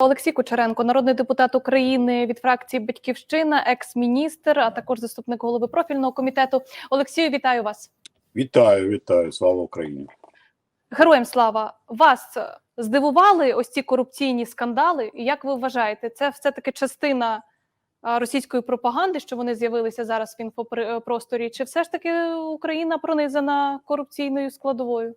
Олексій Кучеренко, народний депутат України від фракції Батьківщина, екс-міністр, а також заступник голови профільного комітету. Олексію, вітаю вас. Вітаю, вітаю, слава Україні. Героям слава вас здивували ось ці корупційні скандали. І як ви вважаєте, це все таки частина російської пропаганди, що вони з'явилися зараз в інфопросторі? Чи все ж таки Україна пронизана корупційною складовою?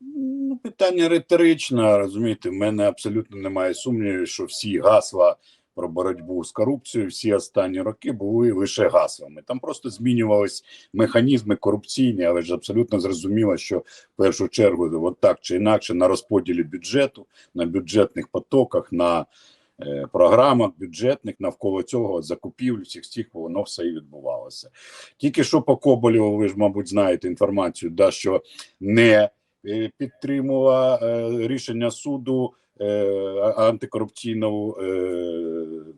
Ну, питання риторичне, розумієте, в мене абсолютно немає сумнівів, що всі гасла про боротьбу з корупцією всі останні роки були лише гаслами. Там просто змінювались механізми корупційні, але ж абсолютно зрозуміло, що в першу чергу, от так чи інакше, на розподілі бюджету, на бюджетних потоках, на е, програмах бюджетних навколо цього закупівлю всіх цих воно все і відбувалося. Тільки що по Коболєву, ви ж, мабуть, знаєте інформацію, да, що не підтримувала е, рішення суду е, антикорупційного е,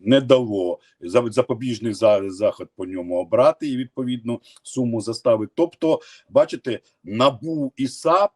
не дало запобіжний заход по ньому обрати і відповідну суму застави. Тобто, бачите, набу і САП.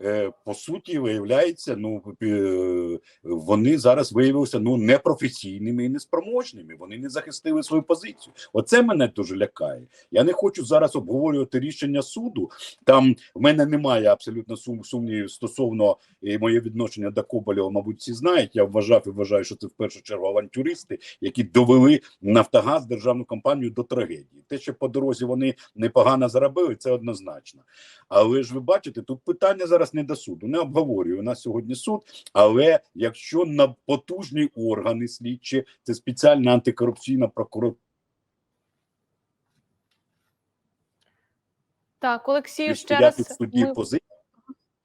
Е, По суті, виявляється, ну е, вони зараз виявилися ну непрофесійними і неспроможними. Вони не захистили свою позицію. Оце мене дуже лякає. Я не хочу зараз обговорювати рішення суду. Там в мене немає абсолютно сум сумнівів стосовно і моє відношення до Коболєва, мабуть, всі знають. Я вважав і вважаю, що це в першу чергу авантюристи, які довели Нафтогаз державну компанію до трагедії. Те, що по дорозі вони непогано заробили, це однозначно. Але ж ви бачите, тут питання зараз не до суду. Не обговорюю. У нас сьогодні суд. Але якщо на потужні органи слідчі, це спеціальна антикорупційна прокуратура. Так, Олексію, ще раз в суді ми... позиції.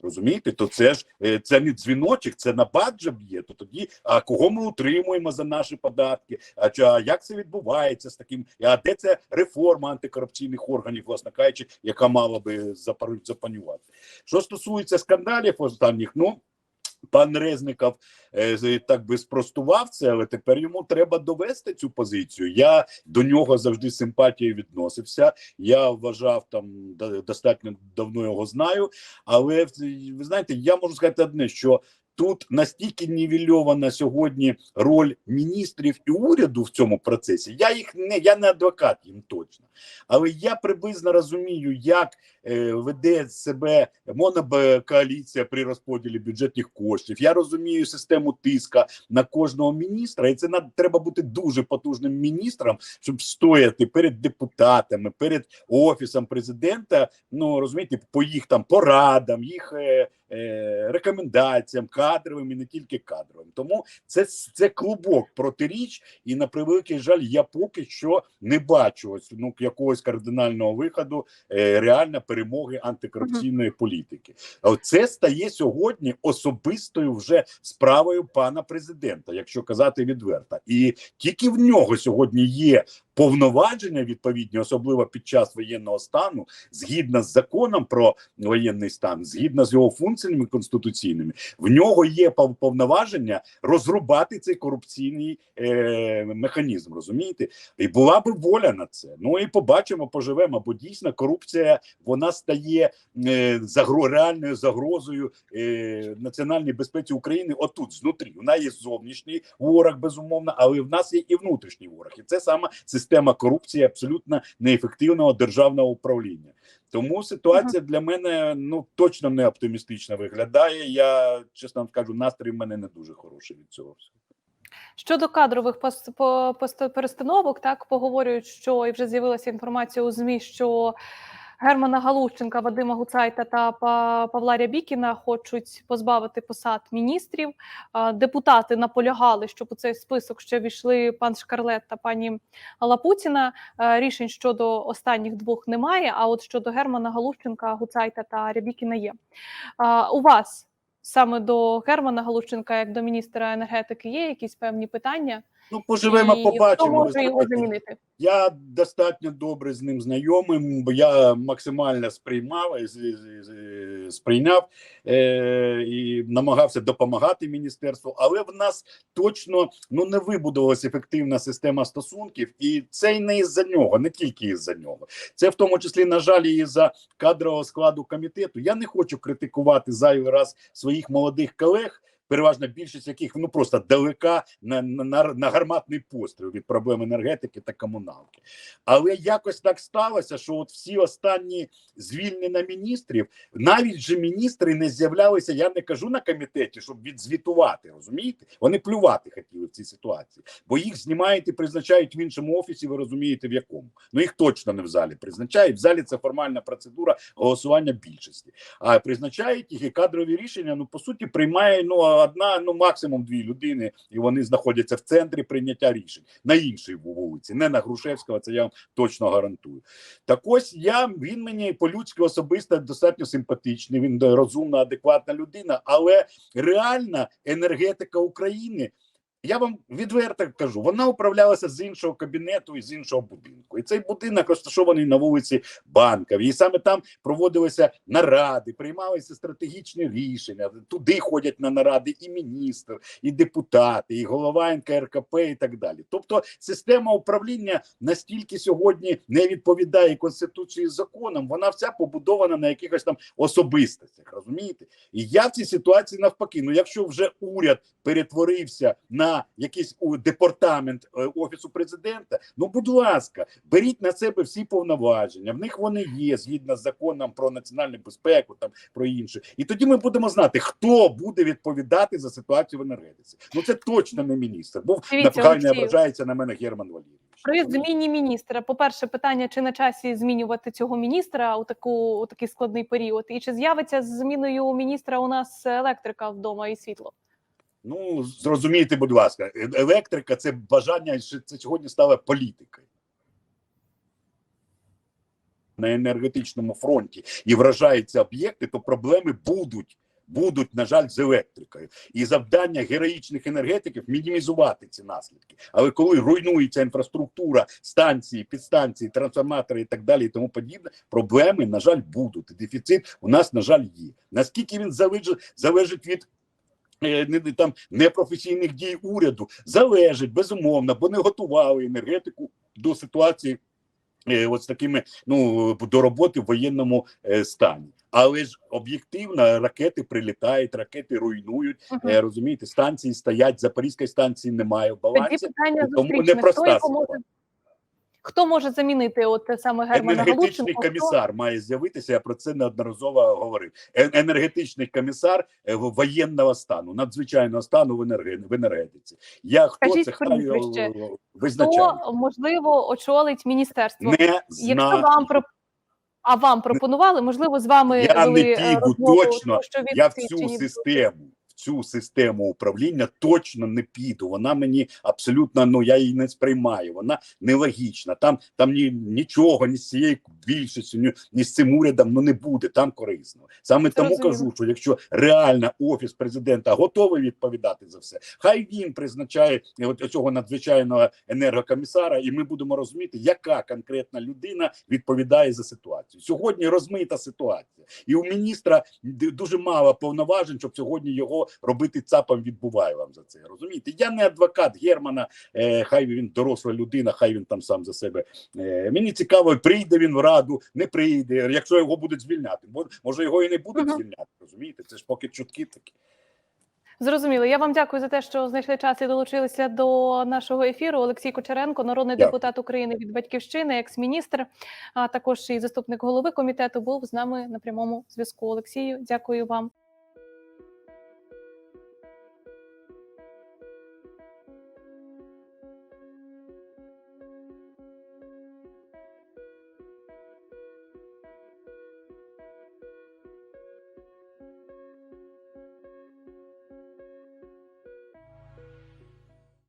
Розумієте, то це ж е, це не дзвіночок, це на баджа б'є. То тоді, а кого ми утримуємо за наші податки? А чи як це відбувається з таким? А де це реформа антикорупційних органів, власне кажучи, яка мала би запанювати? Що стосується скандалів останніх, ну. Пан Резников е, так би спростував це, але тепер йому треба довести цю позицію. Я до нього завжди симпатією відносився. Я вважав там до- достатньо давно його знаю. Але ви знаєте, я можу сказати одне, що тут настільки нівельована сьогодні роль міністрів і уряду в цьому процесі. Я їх не я не адвокат їм точно, але я приблизно розумію, як е, веде себе монокоаліція при розподілі бюджетних коштів. Я розумію систему тиска на кожного міністра, і це на треба бути дуже потужним міністром, щоб стояти перед депутатами, перед офісом президента. Ну розумієте, по їх там порадам, їх е, е, рекомендаціям, кадровим і не тільки кадровим. Тому це це клубок протиріч, і на превеликий жаль, я поки що не бачу ось ну якогось кардинального виходу е, реально перемоги антикорупційної політики. Це стає сьогодні особистою вже справою пана президента, якщо казати відверто, і тільки в нього сьогодні є повноваження відповідні, особливо під час воєнного стану, згідно з законом про воєнний стан, згідно з його функціями конституційними, в нього є повноваження розрубати цей корупційний е, механізм. Розумієте, і була би воля на це. Ну і побачимо, поживемо. Бо дійсно корупція вона стає е, загро, реальною загрозою е, національній безпеці України. Отут знутрі. Вона є зовнішній ворог, безумовно, але в нас є і внутрішній ворог. І це саме система корупції, абсолютно неефективного державного управління. Тому ситуація для мене ну точно не оптимістично виглядає. Я чесно вам скажу, настрій в мене не дуже хороший від цього. всього. Щодо кадрових пос- пост- перестановок, так поговорюють, що і вже з'явилася інформація у змі, що Германа Галущенка, Вадима Гуцайта та Павла Рябікіна хочуть позбавити посад міністрів. Депутати наполягали, щоб у цей список ще війшли пан Шкарлет та пані Лапутіна. Рішень щодо останніх двох немає. А от щодо Германа Галущенка, Гуцайта та Рябікіна є. У вас саме до Германа Галущенка, як до міністра енергетики, є якісь певні питання? Ну поживемо, І побачимо. Хто може його замінити? Я достатньо добре з ним знайомий, бо я максимально сприймав сприйняв е, і намагався допомагати міністерству. Але в нас точно ну не вибудувалася ефективна система стосунків, і це й не із-за нього, не тільки із-за нього. Це в тому числі, на жаль, і за кадрового складу комітету. Я не хочу критикувати зайвий раз своїх молодих колег. Переважна більшість яких ну просто далека на, на, на, гарматний постріл від проблем енергетики та комуналки. Але якось так сталося, що от всі останні звільнення міністрів, навіть же міністри не з'являлися. Я не кажу на комітеті, щоб відзвітувати. Розумієте? Вони плювати хотіли в цій ситуації, бо їх знімають і призначають в іншому офісі. Ви розумієте в якому? Ну їх точно не в залі призначають. В залі це формальна процедура голосування більшості. А призначають їх і кадрові рішення. Ну по суті, приймає ну одна, ну максимум дві людини, і вони знаходяться в центрі прийняття рішень на іншій вулиці, не на Грушевського. Це я вам точно гарантую. Так ось я він мені по-людськи особисто достатньо симпатичний. Він розумна, адекватна людина, але реальна енергетика України. Я вам відверто кажу, вона управлялася з іншого кабінету і з іншого будинку. І цей будинок розташований на вулиці Банковій. І саме там проводилися наради, приймалися стратегічні рішення. Туди ходять на наради і міністр, і депутати, і голова НКРКП, і так далі. Тобто, система управління настільки сьогодні не відповідає конституції і законам, вона вся побудована на якихось там особистостях. Розумієте? І я в цій ситуації навпаки. Ну, якщо вже уряд перетворився на якийсь у, департамент е, офісу президента, ну будь ласка, беріть на себе всі повноваження. В них вони є згідно з законом про національну безпеку, там про інше. І тоді ми будемо знати, хто буде відповідати за ситуацію в енергетиці. Ну це точно не міністр. Бо Дивіться, не ображається на мене Герман Валерійович. При зміні міністра, по-перше, питання, чи на часі змінювати цього міністра у таку у такий складний період, і чи з'явиться з зміною міністра у нас електрика вдома і світло? Ну зрозумійте, будь ласка, е- електрика це бажання, що це сьогодні стало політикою. На енергетичному фронті і вражаються об'єкти, то проблеми будуть. Будуть, на жаль, з електрикою, і завдання героїчних енергетиків мінімізувати ці наслідки. Але коли руйнується інфраструктура, станції, підстанції, трансформатори і так далі, і тому подібне, проблеми на жаль будуть. Дефіцит у нас на жаль є. Наскільки він залежить, від там непрофесійних дій уряду залежить безумовно, бо не готували енергетику до ситуації. е, От з такими ну до роботи в воєнному е, стані, але ж об'єктивно ракети прилітають, ракети руйнують. Е, розумієте, станції стоять. Запорізької станції немає в Тоді балансі. питання тому непроста Хто, може, замінити от те саме Германа Енергетичний Галущенко? Хто- комісар має з'явитися. Я про це неодноразово говорив. Енергетичний комісар е, воєнного стану, надзвичайного стану в енерге- в енергетиці. Я хто Скажіть це хай е, визначає. Хто можливо очолить міністерство? Не Якщо знаю. вам про а вам пропонували, можливо, з вами Я вели не піду точно. що Я в цю систему, цю систему управління точно не піду. Вона мені абсолютно ну я її не сприймаю. Вона нелогічна. Там там ні нічого, ні з цією більшістю, ні, ні з цим урядом ну не буде. Там корисно. Саме тому кажу, що якщо реально офіс президента готовий відповідати за все, хай він призначає е, от цього надзвичайного енергокомісара, і ми будемо розуміти, яка конкретна людина відповідає за ситуацію. Сьогодні розмита ситуація, і у міністра дуже мало повноважень, щоб сьогодні його робити цапом. Відбуває вам за це. Розумієте? Я не адвокат Германа. Е, хай він доросла людина, хай він там сам за себе. Е, мені цікаво, прийде він в раду, не прийде. Якщо його будуть звільняти, може його і не будуть Мгм. звільняти. Розумієте? Це ж поки чутки такі. Зрозуміло. Я вам дякую за те, що знайшли час і долучилися до нашого ефіру. Олексій Кучеренко, народний Дякую. депутат України від батьківщини, екс-міністр, а також і заступник голови комітету, був з нами на прямому зв'язку. Олексію, дякую вам.